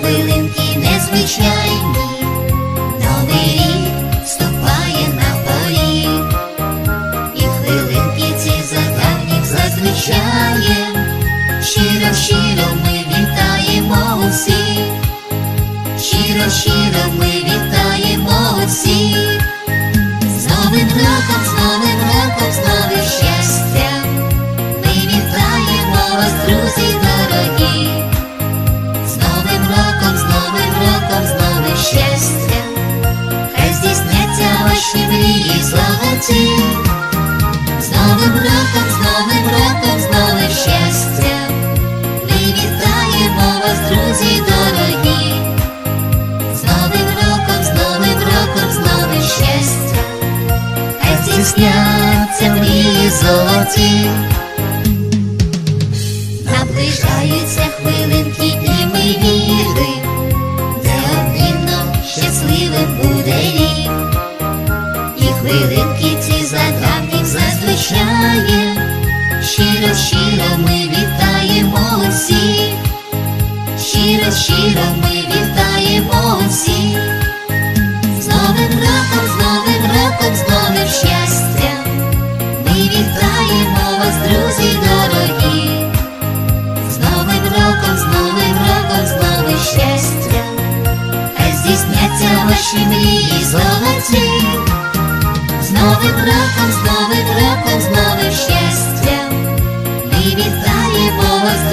хвилинки незвичайні, новий рік вступає на полі, і хвилинки ці задавніх зазвичає, щиро, щиро ми вітаємо усіх, щиро, щиро ми вітаємо. Золоті. З Новим роком, з Новим роком, з новим щастям. Ми вітаємо вас, друзі дорогі. З Новим роком, з Новим роком, з новим щастям. Хай здійсняться мрії золоті. Наближаються хвилинки, і ми віримо, щасливим буде рік. Хвилинки ці за давніх зазвичає, щиро, щиро ми вітаємо усіх, щиро, щиро ми вітаємо усіх. З Новим роком, з Новим роком, з новим щастям. Ми вітаємо вас, друзі дорогі. З Новим роком, з Новим роком, з новим щастям. Хай здійсняться ваші мрії золоті. Новим роком, з Новим роком, з новим щастям. І вітаємо вас,